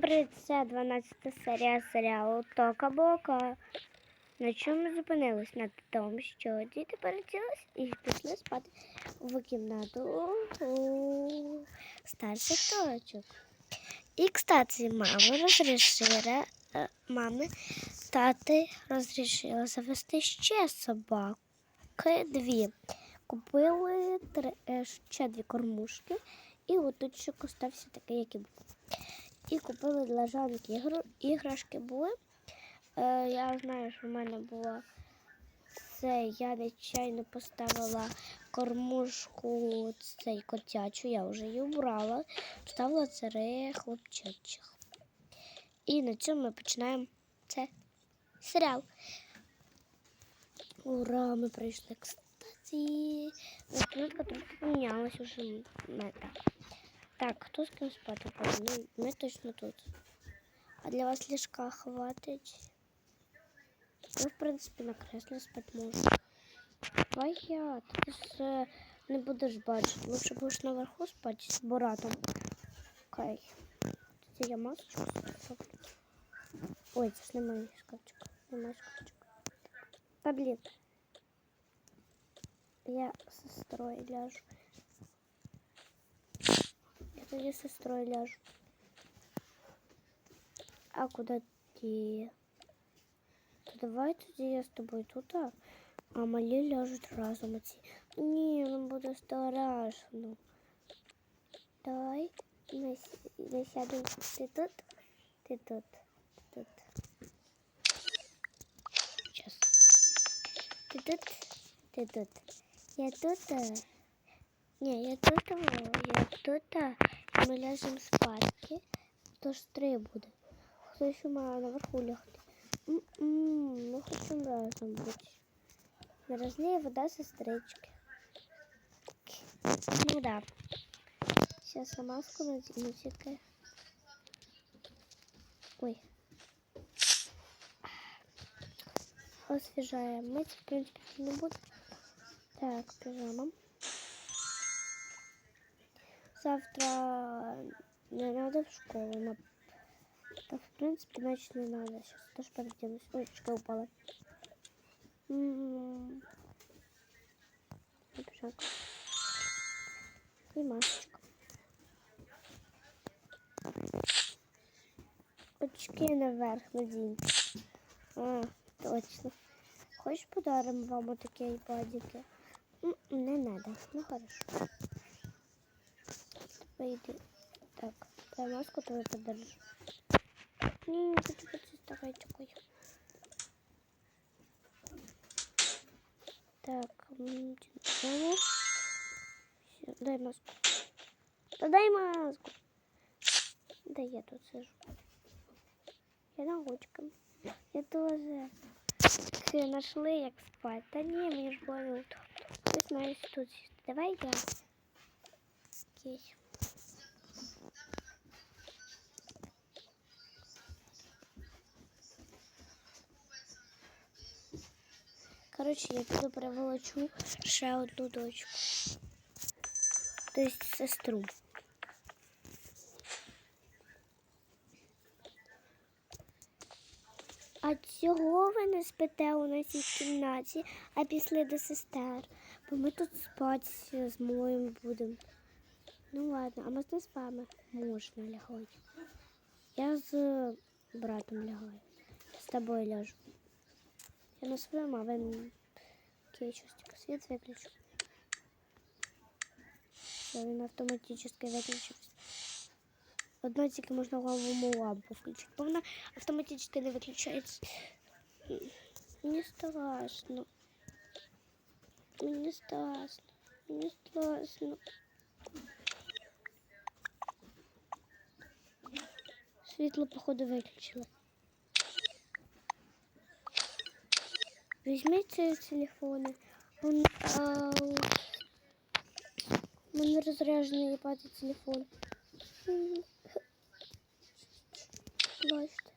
Привіт, це 12 серія серіалу Тока Бока. На чому зупинились? На тому, що діти переділись і пішли спати в кімнату у старших точок. І, кстати, мама розрішила, е, мами, тати розрішила завести ще собаки дві. Купили три, е, ще дві кормушки, і отут остався такий, який був. І купили для Жанки ігр... іграшки були. Е, я знаю, що в мене була це. Я нечайно поставила кормушку цей котячу, я вже її убрала. Ставила цари хлопчачих. І на цьому ми починаємо це серіал. Ура! Ми прийшли кстати. Кнопка трохи помінялась уже. Так, хто з ким спати буде? Ну, ми точно тут. А для вас ліжка хватить? Ну, в принципі, на креслі спати можу. Давай я, ти ж е, не будеш бачити. Лучше будеш наверху спати з Боратом. Окей. Тоді я масочку зроблю. Ой, це ж не мій шкафчик. Не мій шкафчик. Та блін. Я з сестрою ляжу. Я тоді з сестрою ляжу. А куди ти? То давай тоді я з тобою тут, а, а малі ляжуть разом оці. Ні, ну буде страшно. Давай ми, с- ми сядемо. Ти тут? Ти тут. Тут. Сейчас. Ти тут? Ти тут. Я тут. а. Ні, я тут, а, я тут, а, і ми ляжемо спадки. Тож три буде. Хто ще має наверху лягти? М-м, Ми хочемо разом бути. Не розліє вода сестрички. Ну да. Сейчас я маску надену тільки. Ой. Освіжаємо. Ми, в принципі, не буде. Так, піжама. Завтра не надо в школу. На... Да, в принципе, значит, не надо. Сейчас тоже переоденусь. Ой, чека упала. М-м-м. И масочка. Очки наверх наденьте. А, точно. Хочешь подарим вам вот такие айпадики? Не надо. Ну хорошо. Пойди. Так, дай маску твою подержу. Не, не хочу быть давай такой. Так, м, телефон. Всё, дай маску. Да дай маску. Да я тут сижу. Я на ручкам. Я тоже. Все нашли, як спать. Та ні, мені ж больно. Хтось має тут. сісти. Давай я. Окей. Коротше, я піду переволочу ще одну дочку. Тобто сестру. А чого ви не спите у нас в кімнаті, а пішли до сестер? Бо ми тут спати з моїм будемо. Ну ладно, а ми з вами можна лягати. Я з братом лягаю. З тобою ляжу. Я на своєму, а ви окей, щось тільки світ виключу. Все, він автоматично виключився. Одна тільки можна голову лампу включити, бо вона автоматично не виключається. Мені страшно. Мені страшно. Мені страшно. Світло, походу, виключили. Візьміть ці телефони. Он, а, у мене розряджений їбати телефон. М. Бачите.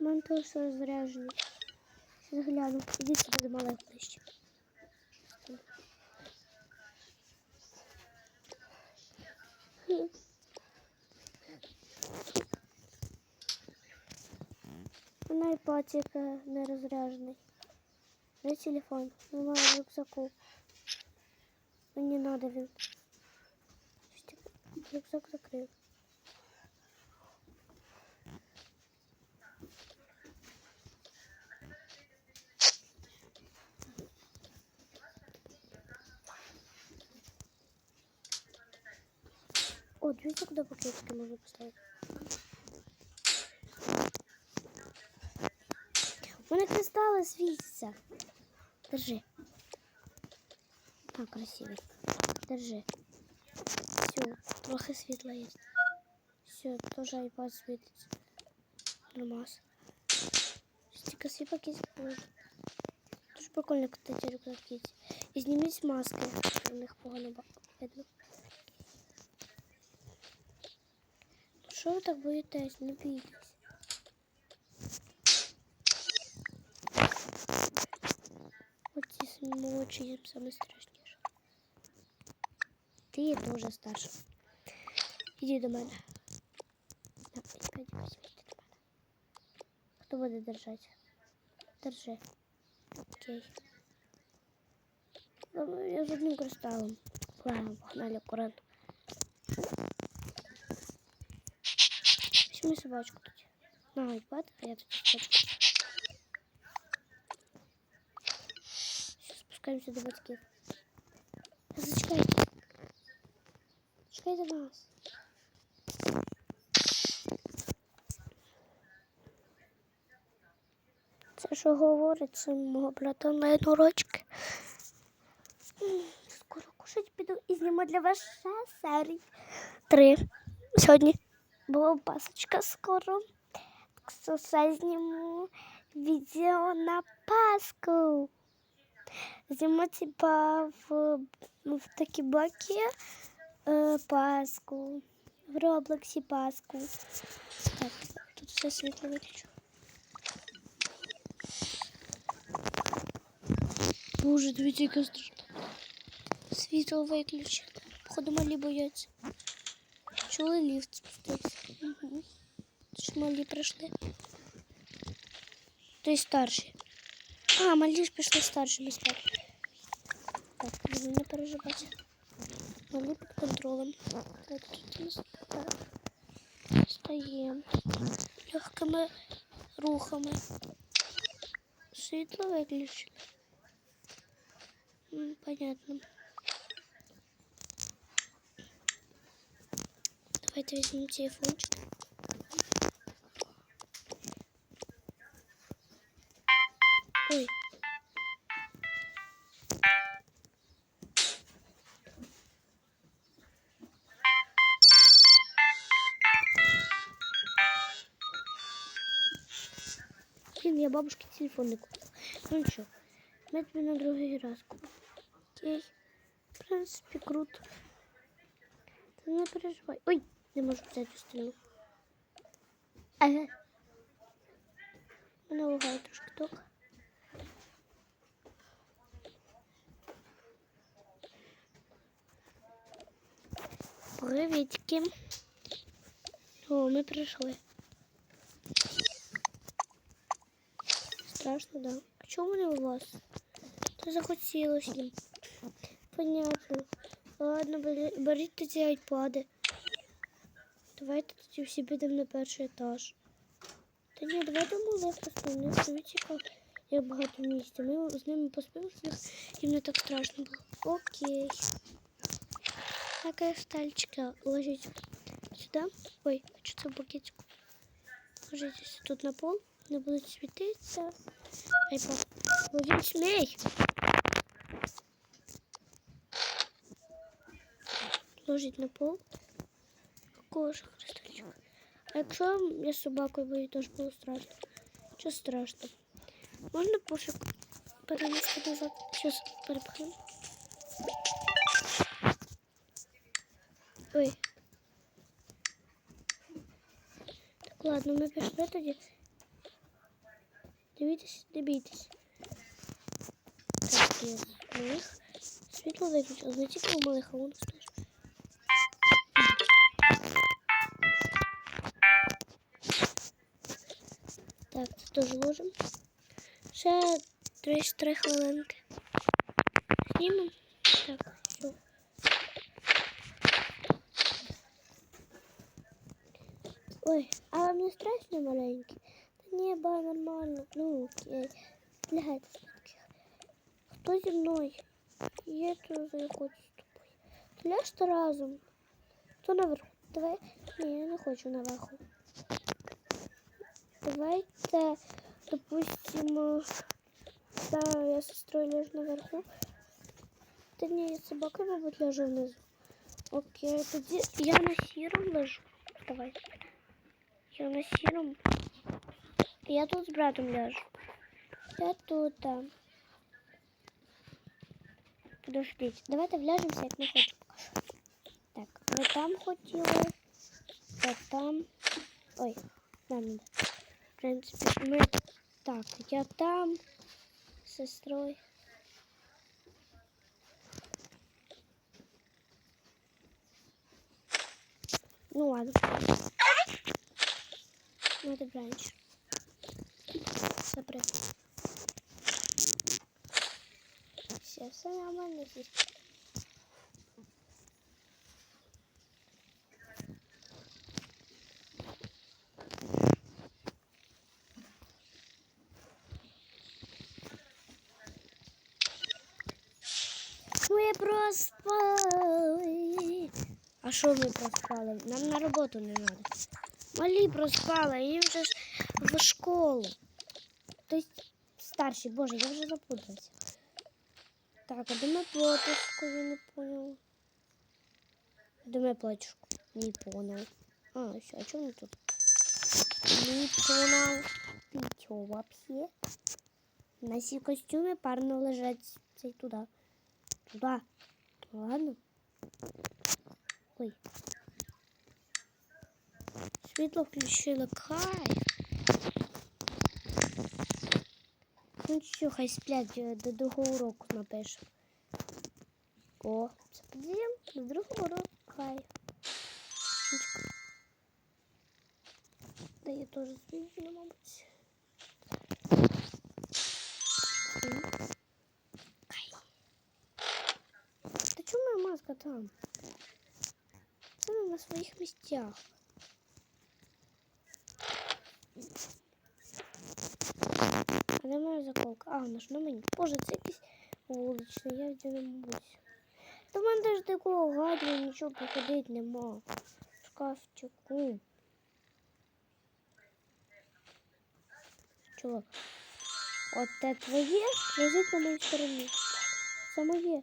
У мене теж розряджений. Щас гляну. Ідіть сюди до малих ближче. Вона і патіка не розряжений. Де телефон? Немає в рюкзаку. Мені надо він. Щось таке. Рюкзак закрив. О, дивіться, куди пакетики можна поставити. У мене кристали світяться. Держи. А, красивый. Держи. Все, трохи світла є. Все, тоже iPad світиться. Нормас. Стільки свій пакетик буде. Дуже прикольно, кстати, рюкзаки. І зніміть маски, у них погано ба- видно. що ви так боїтесь? Не бійтесь. Оці самі молодші їм саме страшніше. Ти дуже старша. Іди до мене. На, іди, іди, візьміть до мене. Хто буде держати? Держи. Окей. Ну, Я з одним кристалом. Ладно, погнали аккуратно. Собачку тут. На, iPad, а я тут собачку. Сейчас спускаемся до батьків. Зачекайте. Чекайте нас. Це що говорить це мого брата на однорочки. Скоро кушать піду і зніму для вас ще серій. Три. Сьогодні була пасочка скоро. Так що все зніму відео на Пасху. Зніму типа в, в такі блоки е, Пасху. В Роблоксі Пасху. Так, тут все світло виключу. Боже, дивіться, яка страшна. Світло виключили. Походу малі бояться. Чули ліфт спустився. Угу. Ж малі прийшли. То й старші. А, малі ж пішли старшими стати. Так, не не переживати. Малі під контролем. Так, тут у нас так. Стаємо. Легкими рухами. Світло виключили. М, Понятно. Давайте возьмем телефончик. Ой. Блин, я бабушке телефон не купила. Ну ничего, мы тебе на другий раз купим. Окей. В принципі, круто. Ти не переживай. Ой, не можу взяти остальну. Ага. Мене лагає трошки ток. Привітки. О, ми прийшли. Страшно, да. А чому не у вас? Та захотілося їм. Понятно. Ладно, беріть тоді айпади. Давайте тоді всі підемо на перший етаж. Та ні, давайте малих поспимо. Не цікаво, як багато місця. Ми з ними поспимо, їм не так страшно було. Окей. На кристальчика ложіть сюди. Ой, в пакетику? Ложитесь тут на пол, не будуть світитися. Айпад. Вадим, смей! Ложить на пол. Какого ж кристальчика? А якщо я з собакою бою, теж було страшно. Що страшно? Можна пошук перенести назад? Щас перепхнемо. Ой. Так, ладно, ми пішли тоді. Дивіться, не бійтесь. є у малих. Світло виключило, не тільки у малих, а у нас Так, це теж ложимо. Ще 33 хвилинки. Знімемо. Так, все. Ой, а вам не страшно маленький? Та ні, ба, нормально. Ну, окей. Лягайте спадки. Хто зі мною? Я теж я хочу з тобою. То ляжте разом. Хто наверху? Давай. Ні, я не хочу наверху. Давайте, допустимо, да, я з сестрою ляжу наверху. Та ні, я з собакою, мабуть, ляжу внизу. Окей, тоді я на сіром лежу. Давай. Я на сіром. Я тут з братом ляжу. Я тут. там. Подождіть, давайте вляжемося, як ми хочемо. Так, ви там хотіли. Я там. Ой, нам надо. В принципі, ми. Так, я там з сестрою. Ну ладно. Ну это бранч. Добре. Все, все нормально здесь. Ми проспали. А що ми проспали? Нам на роботу не треба. Малі проспали, їм вже ж в школу. Тобто старші, боже, я вже запуталася. Так, а де ми платочку, я не поняла. Де ми платочку? Не понял. А, все, а чому тут? Не понял. Чо вообще? На сій костюмі парно лежать цей туди. Туди. Ладно. Ой. Світло включили кайф. Ну що, хай сплять е, до другого уроку напишемо. О, це подіємо до другого уроку кайф. Да я теж звідси, мабуть. Там? Вона на своїх місцях. А де моя заколка? А, вона ж на мені. Боже, це якийсь я де не мабуть. Та в мене теж такого гадю нічого походити шкафчику. Чувак. От те твоє лежить на моїй стороні. Це моє.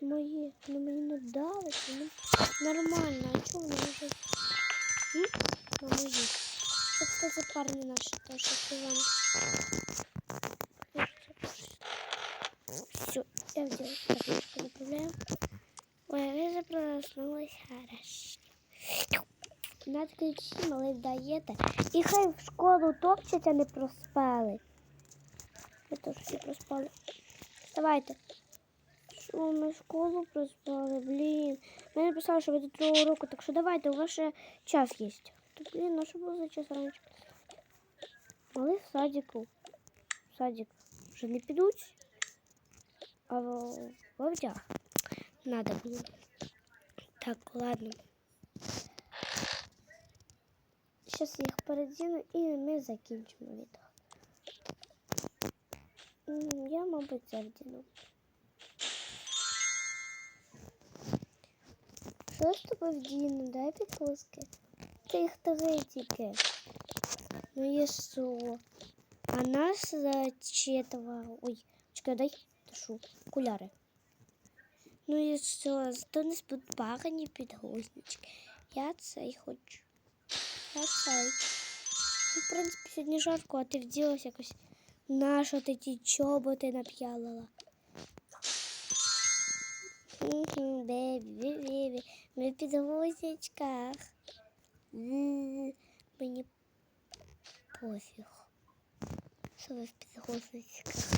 Моє. Воно мені не дали. Воно нормально. А чого воно лежить? М? На моїй. Це, кстати, парни наші теж Іван. Все, я взяла табличку, направляю. Ой, вже проснулась хорошо. Надо ключі, малий даєте. І хай в школу топчаться, не проспали. Ви теж всі проспали. Вставайте. Що ми школу проспали, блін. Мені написали, що ви до другого року, так що давайте, у вас ще час є. То, блін, ну що було за час раніше? Малий в садику. В садик вже не підуть. А в вовдях надо було. Так, ладно. Зараз їх передіну і ми закінчимо відео. Я, мабуть, це вдіну. Що з тобою вдіну? Дай підпуски. Ти їх три тільки. Ну і що? А нас четверо. Ой, чекай, дай тушу. Окуляри. Ну і що? Зато не парені підгузнички. Я цей хочу. Я цей. Ну, в принципі, сьогодні жарко, а ти вділась якось. Нащо ти ті чоботи нап'ялила? Бебі, бебі, ми в гусячках. Мені пофіг. Що ви в підгузничках?